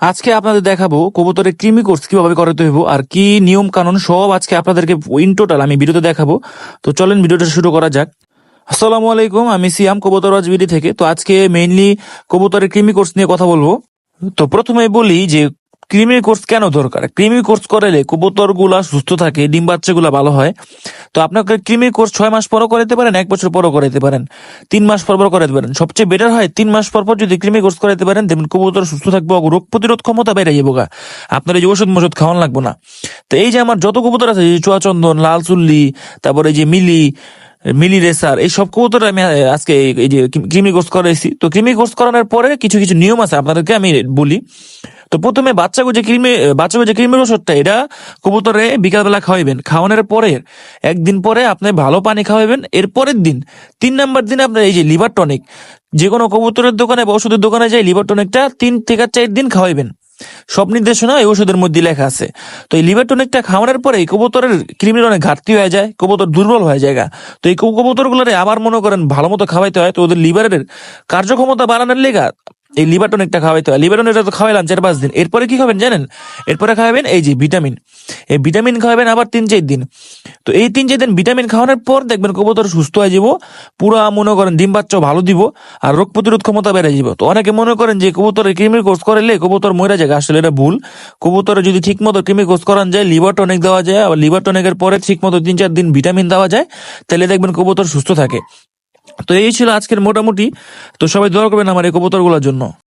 আজকে আপনাদের দেখাবো কবুতরের কৃমি কোর্স কীভাবে করাতে হইব আর কি নিয়ম কানুন সব আজকে আপনাদেরকে ইন টোটাল আমি ভিডিওতে দেখাবো। তো চলেন ভিডিওটা শুরু করা যাক। আসসালামু আলাইকুম, আমি সিয়াম কবুতরওয়াজ বিডি থেকে। তো আজকে মেইনলি কবুতরের কৃমি কোর্স নিয়ে কথা বলব। তো প্রথমে বলি যে কৃমি কোর্স কেন দরকার? কৃমি কোর্স করালে কবুতরগুলা সুস্থ থাকে, ডিম বাচ্চাগুলা ভালো হয়। তো আপনাকে কৃমি কোর্স ছয় মাস পরও করাতে পারেন, এক বছর পরও করাতে পারেন, তিন মাস পর পর করাতে পারেন। সবচেয়ে বেটার হয় তিন মাস পর পর যদি কৃমি কোর্স করাতে পারেন দেখবেন কবুতর সুস্থ থাকবে রোগ প্রতিরোধ ক্ষমতা বেড়ে যাব গা। আপনার এই ওষুধ মষুধ খাওয়ান লাগবো না। তো এই যে আমার যত কবুতর আছে যে চুয়াচন্দন লাল চুল্লি, তারপরে যে মিলি মিলি রেসার, এই সব কবুতর আমি আজকে এই যে কৃমি কোর্স করাইছি। তো কৃমি কোর্স করানোর পরে কিছু কিছু নিয়ম আছে, আপনাদেরকে আমি বলি। তো প্রথমে বাচ্চা যে কৃমি বাচ্চা যে কৃমির ওষুধটা, এটা কবুতরে বিকালবেলা খাওয়াইবেন। খাওয়ানোর পরে, একদিন পরে আপনি ভালো পানি খাওয়াবেন এর পরের দিন, তিন নাম্বার দিন আপনার এই যে লিভার টনিক যে কোনো কবুতরের দোকানে বা ওষুধের দোকানে যাই লিভার টনিকটা তিন থেকে চার দিন খাওয়াইবেন। সব নির্দেশনা এই ওষুধের মধ্যে লেখা আছে। তো এই লিভার টনিকটা খাওয়ানোর পরে কবুতরের কৃমির অনেক ঘাটতি হয়ে যায়, কবুতর দুর্বল হয়ে যায় তো এই কবুতর গুলোরে আবার মনে করেন ভালো মতো খাওয়াইতে হয়, তো ওদের লিভারের কার্যক্ষমতা বাড়ানোর লেগা এই লিভার টনিকটা খাওয়াইতে হয় লিভার টনিকটা তো খাওয়াইলাম চার পাঁচ দিন। এরপরে কি খাবেন জানেন? এরপরে খাওয়াবেন এই যে ভিটামিন। এই ভিটামিন খাওয়াবেন আবার তিন চার দিন। তো এই তিন চার দিন ভিটামিন খাওয়ানোর পর দেখবেন কবুতর সুস্থ হয়ে যাব, পুরা মনে করেন ডিম বাচ্চাও ভালো দিব আর রোগ প্রতিরোধ ক্ষমতা বেড়ে যাব। তো অনেকে মনে করেন যে কবুতরের কৃমির কোর্স করলে কবুতর মরে যায় আসলে এটা ভুল। কবুতরে যদি ঠিক মতো কৃমি কোর্স করান যায় লিভার টনিক দেওয়া যায়, আবার লিভার টনিকের পরে ঠিক মতো তিন চার দিন ভিটামিন দেওয়া যায়, তাহলে দেখবেন কবুতর সুস্থ থাকে। তো এই ছিল আজকের মোটামুটি। তো সবাই দোয়া করবেন আমার এই কবুতরগুলোর জন্য।